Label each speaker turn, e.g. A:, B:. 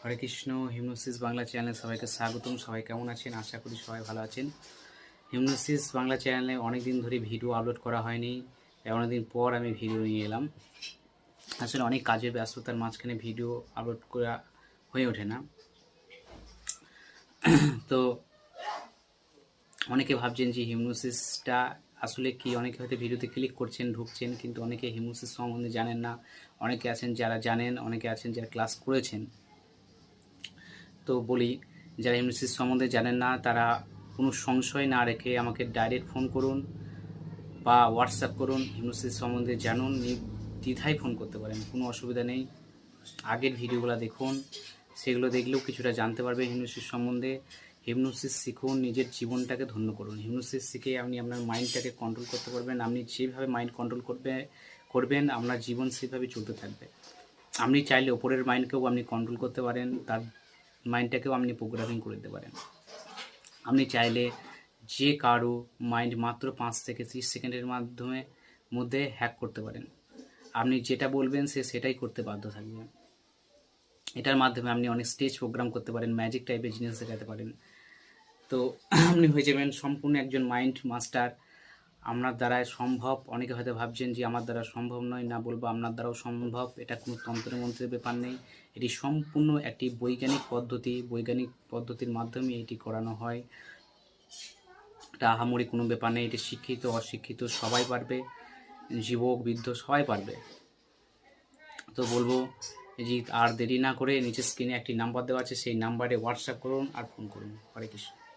A: হরে কৃষ্ণ হিমনোসিস বাংলা চ্যানেলে সবাইকে স্বাগতম। সবাই কেমন আছেন? আশা করি সবাই ভালো আছেন। হিমনোসিস বাংলা চ্যানেলে অনেক দিন ধরে ভিডিও আপলোড করা হয়নি। অনেকদিন পর আমি ভিডিও নিয়ে এলাম। আসলে অনেক কাজের ব্যস্ততার মাঝখানে ভিডিও আপলোড করা হয়ে ওঠে না। তো অনেকে ভাবছেন যে হিমনোসিসটা আসলে কি? অনেকে হয়তো ভিডিওতে ক্লিক করছেন, ঢুকছেন, কিন্তু অনেকে হিমনোসিস সম্বন্ধে জানেন না। অনেকে আছেন যারা জানেন, অনেকে আছেন যারা ক্লাস করেছেন। তো বলি, যারা হিমনোসিস সম্বন্ধে জানেন না, তারা কোনো সংশয় না রেখে আমাকে ডাইরেক্ট ফোন করুন বা হোয়াটসঅ্যাপ করুন হিমনোসিস সম্বন্ধে জানুন দ্বিধায় ফোন করতে পারেন, কোনো অসুবিধা নেই। আগের ভিডিওগুলো দেখুন, সেগুলো দেখলেও কিছুটা জানতে পারবে হিমনোসিস সম্বন্ধে। হিমনোসিস শিখুন, নিজের জীবনটাকে ধন্য করুন। হিমনোসিস শিখে আপনি আপনার মাইন্ডটাকে কন্ট্রোল করতে পারবেন, আপনি যেভাবে মাইন্ড কন্ট্রোল করবে, করবেন, আপনার জীবন সেভাবে চলতে থাকবে। আপনি চাইলে ওপরের মাইন্ডকেও আপনি কন্ট্রোল করতে পারেন, তার মাইন্ডটাকেও আপনি প্রোগ্রামিং করে দিতে পারেন। আপনি চাইলে যে কারও মাইন্ড মাত্র পাঁচ থেকে ত্রিশ সেকেন্ডের মাধ্যমে মধ্যে হ্যাক করতে পারেন। আপনি যেটা বলবেন সে সেটাই করতে বাধ্য থাকবে এটার মাধ্যমে আপনি অনেক স্টেজ প্রোগ্রাম করতে পারেন ম্যাজিক টাইপের জিনিস দেখাতে পারেন। তো আপনি হয়ে যাবেন সম্পূর্ণ একজন মাইন্ড মাস্টার আপনার দ্বারাই সম্ভব। অনেকে হয়তো ভাবছেন যে আমার দ্বারা সম্ভব নয়, না বলব আপনার দ্বারাও সম্ভব। এটা কোনো তন্ত্র মন্ত্রের ব্যাপার নেই। এটি সম্পূর্ণ একটি বৈজ্ঞানিক পদ্ধতি। বৈজ্ঞানিক পদ্ধতির মাধ্যমে এটি করানো হয়। এটা আহামরি কোনো ব্যাপার নেই। এটি শিক্ষিত, অশিক্ষিত সবাই পারবে। যুবক, বৃদ্ধ সবাই পারবে। তো বলব যে আর দেরি না করে নিচের স্ক্রিনে একটি নাম্বার দেওয়া আছে, সেই নাম্বারে হোয়াটসঅ্যাপ করুন আর ফোন করুন। হরে কৃষ্ণ।